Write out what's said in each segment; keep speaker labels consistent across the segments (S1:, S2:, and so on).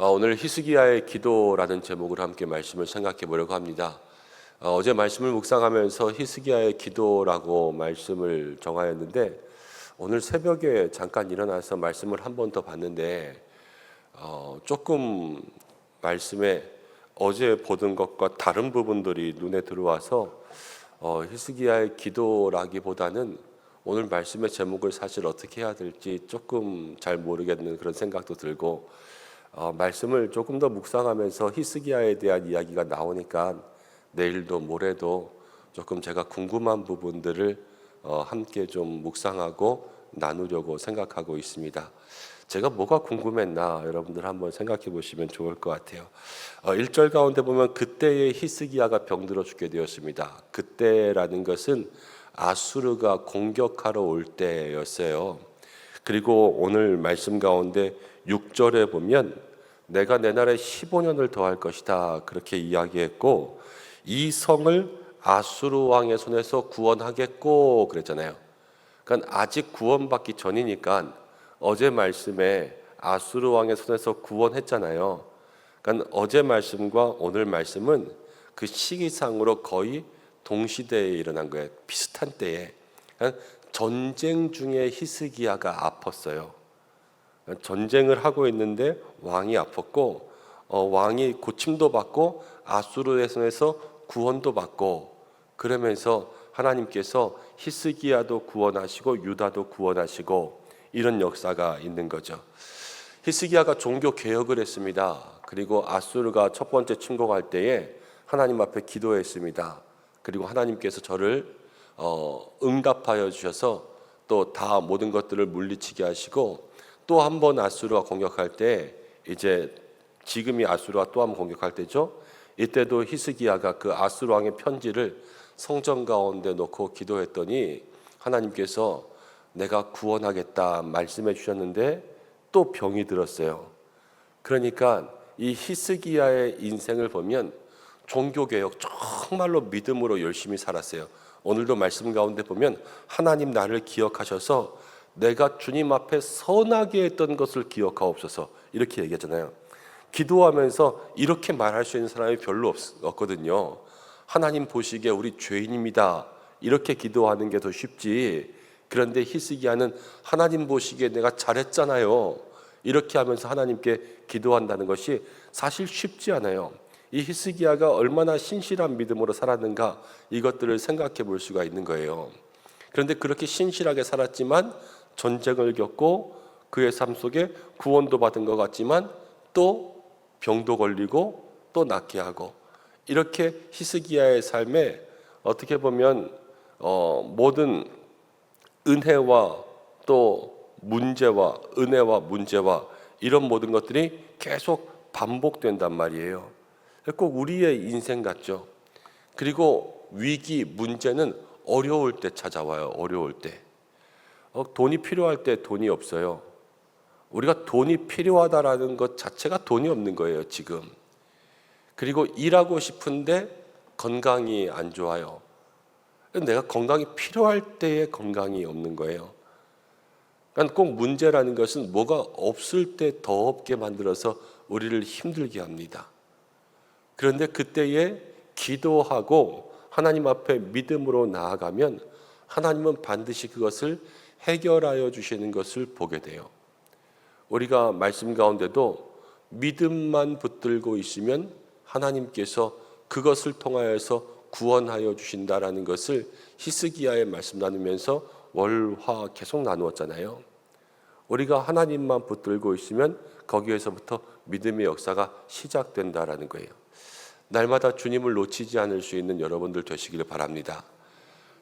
S1: 어, 오늘 히스기야의 기도라는 제목으로 함께 말씀을 생각해 보려고 합니다. 어, 어제 말씀을 묵상하면서 히스기야의 기도라고 말씀을 정하였는데 오늘 새벽에 잠깐 일어나서 말씀을 한 번 더 봤는데 어, 조금 말씀에 어제 보던 것과 다른 부분들이 눈에 들어와서 어, 히스기야의 기도라기보다는 오늘 말씀의 제목을 사실 어떻게 해야 될지 조금 잘 모르겠는 그런 생각도 들고 어, 말씀을 조금 더 묵상하면서 히스기야에 대한 이야기가 나오니까 내일도 모레도 조금 제가 궁금한 부분들을 어, 함께 좀 묵상하고 나누려고 생각하고 있습니다. 제가 뭐가 궁금했나 여러분들 한번 생각해 보시면 좋을 것 같아요. 어, 1절 가운데 보면 그때의 히스기야가 병들어 죽게 되었습니다. 그때라는 것은 아수르가 공격하러 올 때였어요. 그리고 오늘 말씀 가운데 6절에 보면 내가 내 날에 15년을 더할 것이다. 그렇게 이야기했고 이 성을 아수르 왕의 손에서 구원하겠고 그랬잖아요. 그러니까 아직 구원받기 전이니까 어제 말씀에 아수르 왕의 손에서 구원했잖아요. 그러니까 어제 말씀과 오늘 말씀은 그 시기상으로 거의 동시대에 일어난 거예요. 비슷한 때에. 그러니까 전쟁 중에 히스기야가 아팠어요. 전쟁을 하고 있는데 왕이 아팠고 어, 왕이 고침도 받고 아수르의 손에서 구원도 받고 그러면서 하나님께서 히스기야도 구원하시고 유다도 구원하시고 이런 역사가 있는 거죠. 히스기야가 종교 개혁을 했습니다. 그리고 아수르가 첫 번째 침공할 때에 하나님 앞에 기도했습니다. 그리고 하나님께서 저를 어, 응답하여 주셔서 또 다 모든 것들을 물리치게 하시고 또 한 번 아수르가 공격할 때 이제 지금이 아수르가 또한 번 공격할 때죠. 이때도 히스기야가 그 아수르 왕의 편지를 성전 가운데 놓고 기도했더니 하나님께서 내가 구원하겠다 말씀해 주셨는데 또 병이 들었어요. 그러니까 이 히스기야의 인생을 보면 종교 개혁 정말로 믿음으로 열심히 살았어요. 오늘도 말씀 가운데 보면 하나님 나를 기억하셔서 내가 주님 앞에 선하게 했던 것을 기억하옵소서 이렇게 얘기하잖아요. 기도하면서 이렇게 말할 수 있는 사람이 별로 없, 없거든요. 하나님 보시기에 우리 죄인입니다. 이렇게 기도하는 게 더 쉽지. 그런데 히스기야는 하나님 보시기에 내가 잘했잖아요. 이렇게 하면서 하나님께 기도한다는 것이 사실 쉽지 않아요. 이 히스기야가 얼마나 신실한 믿음으로 살았는가 이것들을 생각해 볼 수가 있는 거예요. 그런데 그렇게 신실하게 살았지만 전쟁을 겪고 그의 삶 속에 구원도 받은 것 같지만 또 병도 걸리고 또 낫게 하고 이렇게 히스기야의 삶에 어떻게 보면 어, 모든 은혜와 또 문제와 은혜와 문제와 이런 모든 것들이 계속 반복된단 말이에요. 꼭 우리의 인생 같죠. 그리고 위기 문제는 어려울 때 찾아와요. 어려울 때. 어, 돈이 필요할 때 돈이 없어요. 우리가 돈이 필요하다라는 것 자체가 돈이 없는 거예요, 지금. 그리고 일하고 싶은데 건강이 안 좋아요. 내가 건강이 필요할 때에 건강이 없는 거예요. 그러니까 꼭 문제라는 것은 뭐가 없을 때 더 없게 만들어서 우리를 힘들게 합니다. 그런데 그때에 기도하고 하나님 앞에 믿음으로 나아가면 하나님은 반드시 그것을 해결하여 주시는 것을 보게 돼요. 우리가 말씀 가운데도 믿음만 붙들고 있으면 하나님께서 그것을 통하여서 구원하여 주신다라는 것을 히스기야의 말씀 나누면서 월화 계속 나누었잖아요. 우리가 하나님만 붙들고 있으면 거기에서부터 믿음의 역사가 시작된다라는 거예요. 날마다 주님을 놓치지 않을 수 있는 여러분들 되시기를 바랍니다.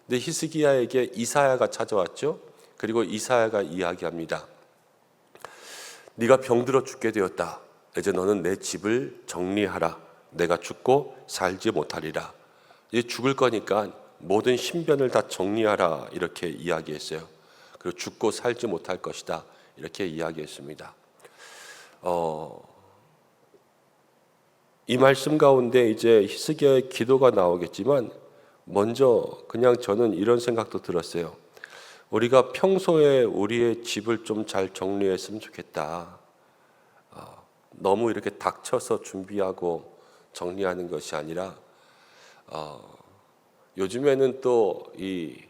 S1: 근데 히스기야에게 이사야가 찾아왔죠. 그리고 이사야가 이야기합니다. 네가 병들어 죽게 되었다. 이제 너는 내 집을 정리하라. 내가 죽고 살지 못하리라. 이제 죽을 거니까 모든 신변을 다 정리하라. 이렇게 이야기했어요. 그리고 죽고 살지 못할 것이다. 이렇게 이야기했습니다. 어, 이 말씀 가운데 이제 히스기야의 기도가 나오겠지만 먼저 그냥 저는 이런 생각도 들었어요. 우리가 평소에 우리의 집을 좀 잘 정리했으면 좋겠다. 너무 이렇게 닥쳐서 준비하고 정리하는 것이 아니라 어, 요즘에는 또 이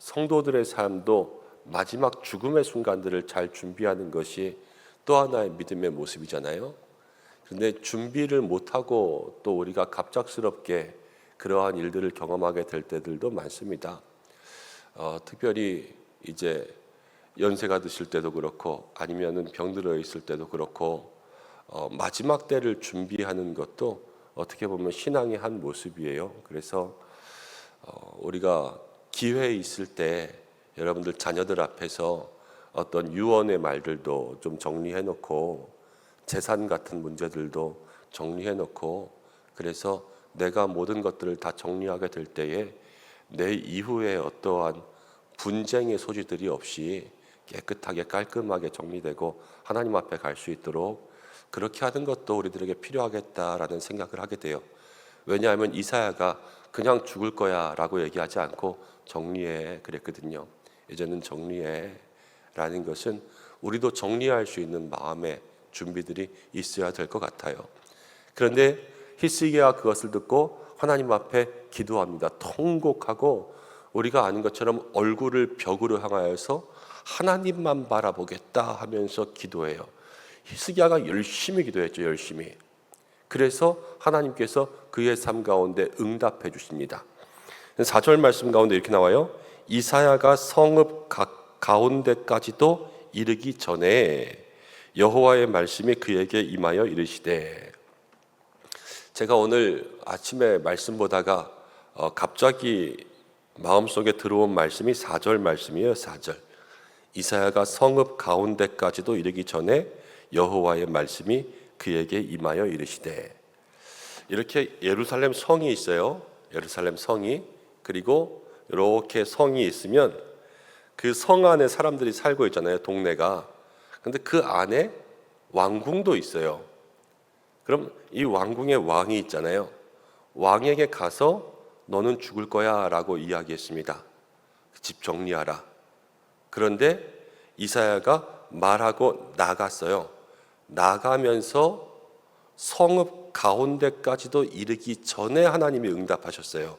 S1: 성도들의 삶도 마지막 죽음의 순간들을 잘 준비하는 것이 또 하나의 믿음의 모습이잖아요. 그런데 준비를 못하고 또 우리가 갑작스럽게 그러한 일들을 경험하게 될 때들도 많습니다. 어, 특별히 이제 연세가 드실 때도 그렇고 아니면은 병들어 있을 때도 그렇고 어, 마지막 때를 준비하는 것도 어떻게 보면 신앙의 한 모습이에요. 그래서 어, 우리가 기회 있을 때 여러분들 자녀들 앞에서 어떤 유언의 말들도 좀 정리해 놓고 재산 같은 문제들도 정리해 놓고 그래서 내가 모든 것들을 다 정리하게 될 때에 내 이후에 어떠한 분쟁의 소지들이 없이 깨끗하게 깔끔하게 정리되고 하나님 앞에 갈 수 있도록 그렇게 하는 것도 우리들에게 필요하겠다라는 생각을 하게 돼요. 왜냐하면 이사야가 그냥 죽을 거야라고 얘기하지 않고 정리해 그랬거든요. 이제는 정리해라는 것은 우리도 정리할 수 있는 마음의 준비들이 있어야 될 것 같아요. 그런데 히스기야 그것을 듣고 하나님 앞에 기도합니다. 통곡하고 우리가 아는 것처럼 얼굴을 벽으로 향하여서 하나님만 바라보겠다 하면서 기도해요. 히스기야가 열심히 기도했죠, 열심히. 그래서 하나님께서 그의 삶 가운데 응답해 주십니다. 4절 말씀 가운데 이렇게 나와요. 이사야가 성읍 가, 가운데까지도 이르기 전에 여호와의 말씀이 그에게 임하여 이르시되 제가 오늘 아침에 말씀 보다가 어, 갑자기 마음속에 들어온 말씀이 4절 말씀이에요. 4절. 이사야가 성읍 가운데까지도 이르기 전에 여호와의 말씀이 그에게 임하여 이르시되 이렇게 예루살렘 성이 있어요. 예루살렘 성이 그리고 이렇게 성이 있으면 그 성 안에 사람들이 살고 있잖아요. 동네가. 근데 그 안에 왕궁도 있어요. 그럼 이 왕궁에 왕이 있잖아요. 왕에게 가서 너는 죽을 거야 라고 이야기했습니다. 집 정리하라. 그런데 이사야가 말하고 나갔어요. 나가면서 성읍 가운데까지도 이르기 전에 하나님이 응답하셨어요.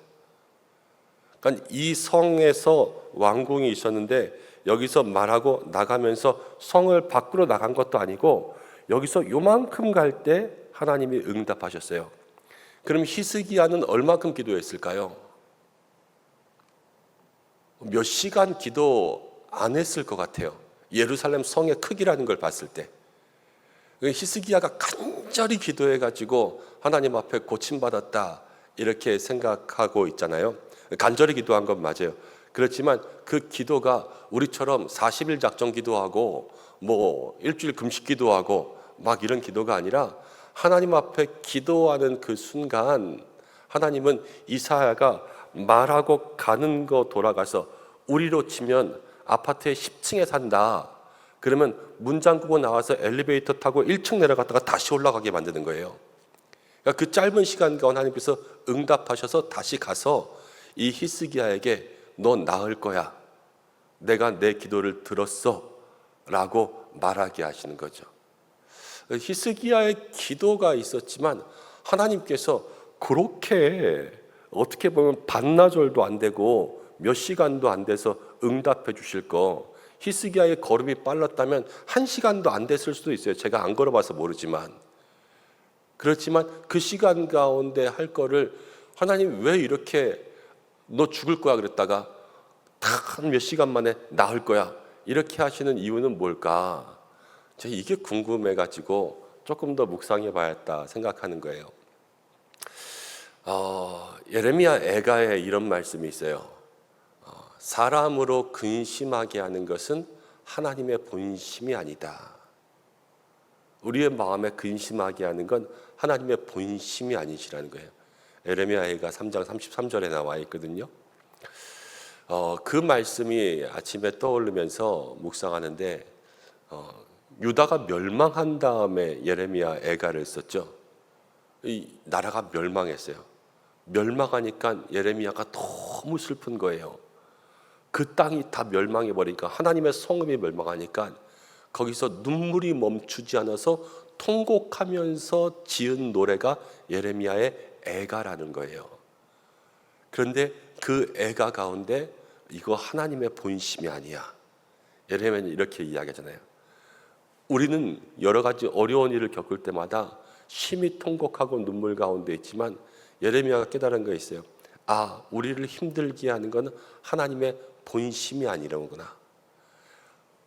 S1: 그러니까 이 성에서 왕궁이 있었는데 여기서 말하고 나가면서 성을 밖으로 나간 것도 아니고 여기서 요만큼 갈 때 하나님이 응답하셨어요. 그럼 히스기야는 얼마큼 기도했을까요? 몇 시간 기도 안 했을 것 같아요. 예루살렘 성의 크기라는 걸 봤을 때. 히스기야가 간절히 기도해 가지고 하나님 앞에 고침 받았다 이렇게 생각하고 있잖아요. 간절히 기도한 건 맞아요. 그렇지만 그 기도가 우리처럼 40일 작정 기도하고 뭐 일주일 금식 기도하고 막 이런 기도가 아니라 하나님 앞에 기도하는 그 순간 하나님은 이사야가 말하고 가는 거 돌아가서 우리로 치면 아파트의 10층에 산다. 그러면 문 잠그고 나와서 엘리베이터 타고 1층 내려갔다가 다시 올라가게 만드는 거예요. 그러니까 그 짧은 시간 가운데 하나님께서 응답하셔서 다시 가서 이 히스기야에게 너 나을 거야. 내가 내 기도를 들었어. 라고 말하게 하시는 거죠. 히스기야의 기도가 있었지만 하나님께서 그렇게 어떻게 보면 반나절도 안 되고 몇 시간도 안 돼서 응답해 주실 거 히스기야의 걸음이 빨랐다면 한 시간도 안 됐을 수도 있어요. 제가 안 걸어봐서 모르지만 그렇지만 그 시간 가운데 할 거를 하나님 왜 이렇게 너 죽을 거야 그랬다가 딱 몇 시간 만에 나을 거야 이렇게 하시는 이유는 뭘까? 제가 이게 궁금해 가지고 조금 더 묵상해 봐야겠다 생각하는 거예요. 어, 예레미야 애가에 이런 말씀이 있어요. 어, 사람으로 근심하게 하는 것은 하나님의 본심이 아니다. 우리의 마음에 근심하게 하는 건 하나님의 본심이 아니시라는 거예요. 에레미야가 3장 33절에 나와 있거든요. 어, 그 말씀이 아침에 떠오르면서 묵상하는데 어, 유다가 멸망한 다음에 예레미야 애가를 썼죠. 이 나라가 멸망했어요. 멸망하니까 예레미야가 너무 슬픈 거예요. 그 땅이 다 멸망해 버리니까 하나님의 성음이 멸망하니까 거기서 눈물이 멈추지 않아서 통곡하면서 지은 노래가 예레미야의 애가라는 거예요. 그런데 그 애가 가운데 이거 하나님의 본심이 아니야. 예레미야는 이렇게 이야기하잖아요. 우리는 여러 가지 어려운 일을 겪을 때마다 심히 통곡하고 눈물 가운데 있지만 예레미야가 깨달은 거 있어요. 아, 우리를 힘들게 하는 건 하나님의 본심이 아니라구나.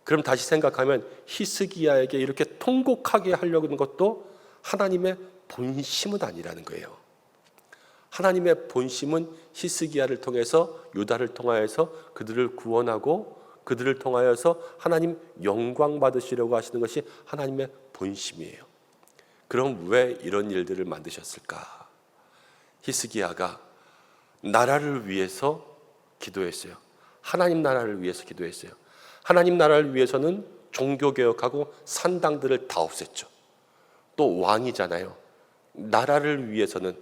S1: 그럼 다시 생각하면 히스기야에게 이렇게 통곡하게 하려는 것도 하나님의 본심은 아니라는 거예요. 하나님의 본심은 히스기야를 통해서 유다를 통하여서 그들을 구원하고 그들을 통하여서 하나님 영광 받으시려고 하시는 것이 하나님의 본심이에요. 그럼 왜 이런 일들을 만드셨을까? 히스기야가 나라를 위해서 기도했어요. 하나님 나라를 위해서 기도했어요. 하나님 나라를 위해서는 종교 개혁하고 산당들을 다 없앴죠. 또 왕이잖아요. 나라를 위해서는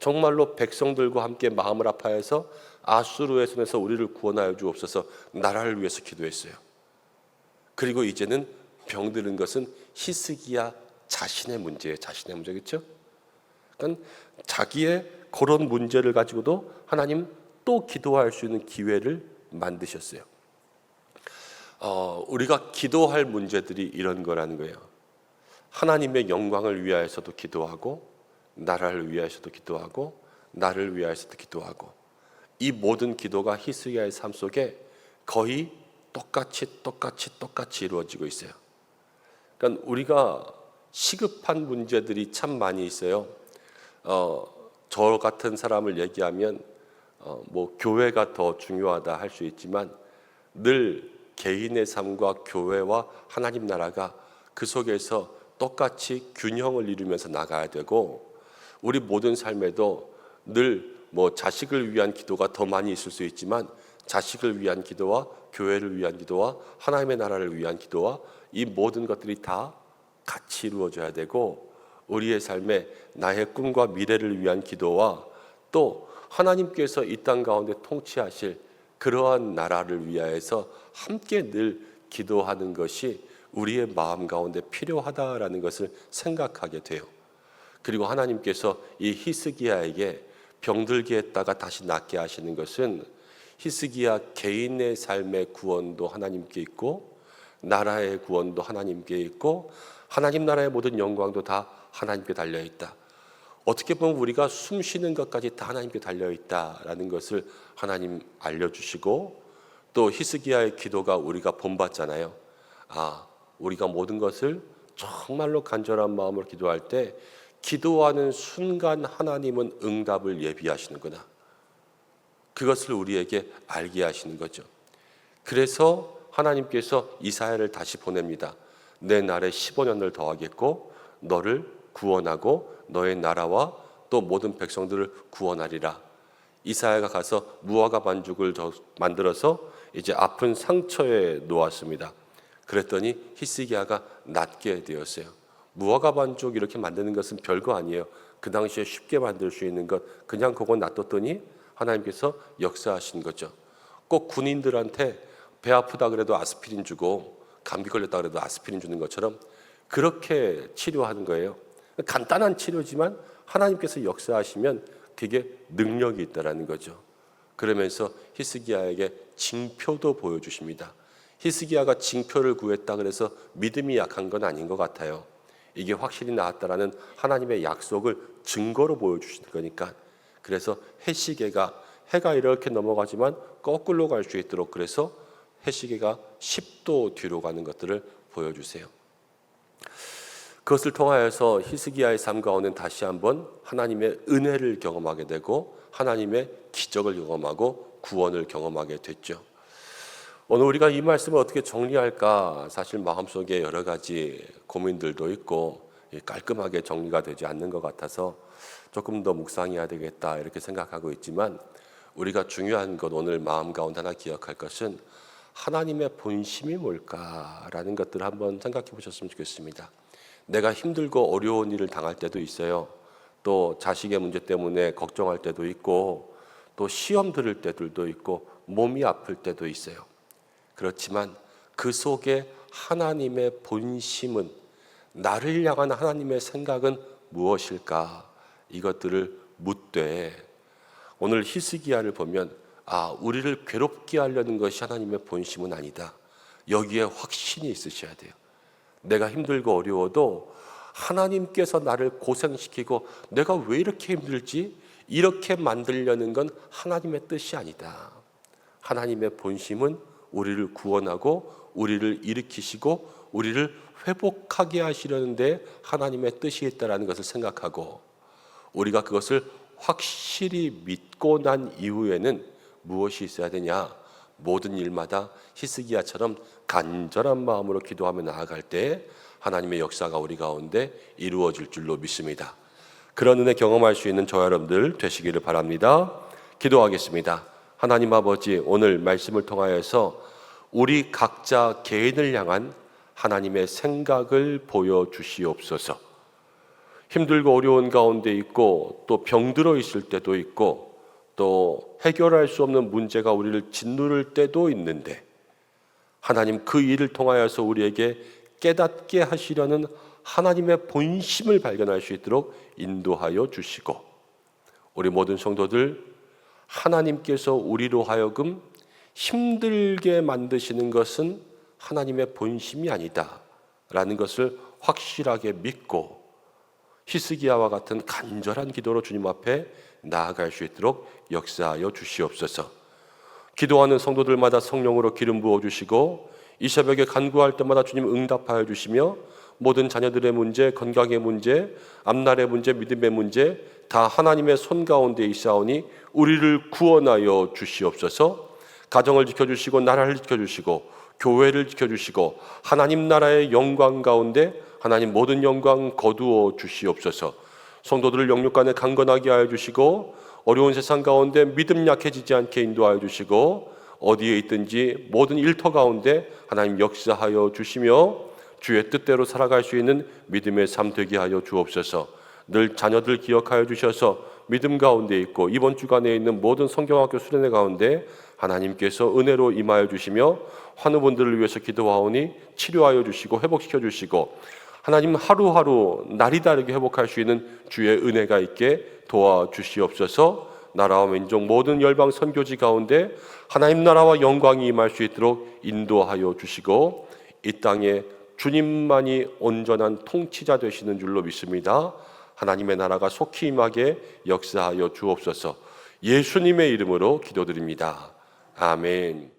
S1: 정말로 백성들과 함께 마음을 아파해서 아수르의 손에서 우리를 구원하여 주옵소서 나라를 위해서 기도했어요. 그리고 이제는 병드는 것은 히스기야 자신의 문제예요. 자신의 문제겠죠? 그러니까 자기의 그런 문제를 가지고도 하나님 또 기도할 수 있는 기회를 만드셨어요. 어, 우리가 기도할 문제들이 이런 거라는 거예요. 하나님의 영광을 위하여서도 기도하고 나라를 위하여서도 기도하고 나를 위하여서도 기도하고 이 모든 기도가 히스기야의 삶 속에 거의 똑같이 똑같이 똑같이 이루어지고 있어요. 그러니까 우리가 시급한 문제들이 참 많이 있어요. 어, 저 같은 사람을 얘기하면 어, 뭐 교회가 더 중요하다 할 수 있지만 늘 개인의 삶과 교회와 하나님 나라가 그 속에서 똑같이 균형을 이루면서 나가야 되고 우리 모든 삶에도 늘 뭐 자식을 위한 기도가 더 많이 있을 수 있지만 자식을 위한 기도와 교회를 위한 기도와 하나님의 나라를 위한 기도와 이 모든 것들이 다 같이 이루어져야 되고 우리의 삶에 나의 꿈과 미래를 위한 기도와 또 하나님께서 이 땅 가운데 통치하실 그러한 나라를 위하여서 함께 늘 기도하는 것이 우리의 마음 가운데 필요하다라는 것을 생각하게 돼요. 그리고 하나님께서 이 히스기야에게 병들게 했다가 다시 낫게 하시는 것은 히스기야 개인의 삶의 구원도 하나님께 있고 나라의 구원도 하나님께 있고 하나님 나라의 모든 영광도 다 하나님께 달려 있다. 어떻게 보면 우리가 숨 쉬는 것까지 다 하나님께 달려 있다라는 것을 하나님 알려 주시고 또 히스기야의 기도가 우리가 본받잖아요. 아, 우리가 모든 것을 정말로 간절한 마음으로 기도할 때 기도하는 순간 하나님은 응답을 예비하시는구나. 그것을 우리에게 알게 하시는 거죠. 그래서 하나님께서 이사야를 다시 보냅니다. 내 날에 15년을 더하겠고 너를 구원하고 너의 나라와 또 모든 백성들을 구원하리라. 이사야가 가서 무화과 반죽을 만들어서 이제 아픈 상처에 놓았습니다. 그랬더니 히스기야가 낫게 되었어요. 무화과 반죽 이렇게 만드는 것은 별거 아니에요. 그 당시에 쉽게 만들 수 있는 것 그냥 그거 놔뒀더니 하나님께서 역사하신 거죠. 꼭 군인들한테 배 아프다 그래도 아스피린 주고 감기 걸렸다 그래도 아스피린 주는 것처럼 그렇게 치료하는 거예요. 간단한 치료지만 하나님께서 역사하시면 그게 능력이 있다라는 거죠. 그러면서 히스기야에게 징표도 보여주십니다. 히스기야가 징표를 구했다 그래서 믿음이 약한 건 아닌 것 같아요. 이게 확실히 나왔다라는 하나님의 약속을 증거로 보여주시는 거니까. 그래서 해시계가 해가 이렇게 넘어가지만 거꾸로 갈 수 있도록 그래서 해시계가 10도 뒤로 가는 것들을 보여주세요. 그것을 통하여서 히스기야의 삶 가운데 다시 한번 하나님의 은혜를 경험하게 되고 하나님의 기적을 경험하고 구원을 경험하게 됐죠. 오늘 우리가 이 말씀을 어떻게 정리할까 사실 마음속에 여러 가지 고민들도 있고 깔끔하게 정리가 되지 않는 것 같아서 조금 더 묵상해야 되겠다 이렇게 생각하고 있지만 우리가 중요한 것 오늘 마음 가운데 하나 기억할 것은 하나님의 본심이 뭘까라는 것들을 한번 생각해 보셨으면 좋겠습니다. 내가 힘들고 어려운 일을 당할 때도 있어요. 또 자식의 문제 때문에 걱정할 때도 있고 또 시험 들을 때들도 있고 몸이 아플 때도 있어요. 그렇지만 그 속에 하나님의 본심은 나를 향한 하나님의 생각은 무엇일까? 이것들을 묻되 오늘 히스기야를 보면 아, 우리를 괴롭게 하려는 것이 하나님의 본심은 아니다. 여기에 확신이 있으셔야 돼요. 내가 힘들고 어려워도 하나님께서 나를 고생시키고 내가 왜 이렇게 힘들지? 이렇게 만들려는 건 하나님의 뜻이 아니다. 하나님의 본심은 우리를 구원하고 우리를 일으키시고 우리를 회복하게 하시려는데 하나님의 뜻이 있다라는 것을 생각하고 우리가 그것을 확실히 믿고 난 이후에는 무엇이 있어야 되냐? 모든 일마다 히스기야처럼 간절한 마음으로 기도하며 나아갈 때 하나님의 역사가 우리 가운데 이루어질 줄로 믿습니다. 그런 은혜 경험할 수 있는 저 여러분들 되시기를 바랍니다. 기도하겠습니다. 하나님 아버지 오늘 말씀을 통하여서 우리 각자 개인을 향한 하나님의 생각을 보여 주시옵소서. 힘들고 어려운 가운데 있고 또 병들어 있을 때도 있고 또 해결할 수 없는 문제가 우리를 짓누를 때도 있는데 하나님 그 일을 통하여서 우리에게 깨닫게 하시려는 하나님의 본심을 발견할 수 있도록 인도하여 주시고 우리 모든 성도들 하나님께서 우리로 하여금 힘들게 만드시는 것은 하나님의 본심이 아니다 라는 것을 확실하게 믿고 히스기야와 같은 간절한 기도로 주님 앞에 나아갈 수 있도록 역사하여 주시옵소서. 기도하는 성도들마다 성령으로 기름 부어 주시고 이 새벽에 간구할 때마다 주님 응답하여 주시며 모든 자녀들의 문제, 건강의 문제, 앞날의 문제, 믿음의 문제 다 하나님의 손 가운데 있사오니 우리를 구원하여 주시옵소서. 가정을 지켜 주시고 나라를 지켜 주시고 교회를 지켜 주시고 하나님 나라의 영광 가운데 하나님 모든 영광 거두어 주시옵소서. 성도들을 영육간에 강건하게 하여 주시고 어려운 세상 가운데 믿음 약해지지 않게 인도하여 주시고 어디에 있든지 모든 일터 가운데 하나님 역사하여 주시며 주의 뜻대로 살아갈 수 있는 믿음의 삶 되게 하여 주옵소서. 늘 자녀들 기억하여 주셔서 믿음 가운데 있고 이번 주간에 있는 모든 성경학교 수련회 가운데 하나님께서 은혜로 임하여 주시며 환우분들을 위해서 기도하오니 치료하여 주시고 회복시켜 주시고 하나님 하루하루 날이 다르게 회복할 수 있는 주의 은혜가 있게 도와주시옵소서. 나라와 민족 모든 열방 선교지 가운데 하나님 나라와 영광이 임할 수 있도록 인도하여 주시고 이 땅에 주님만이 온전한 통치자 되시는 줄로 믿습니다. 하나님의 나라가 속히 임하게 역사하여 주옵소서. 예수님의 이름으로 기도드립니다. 아멘.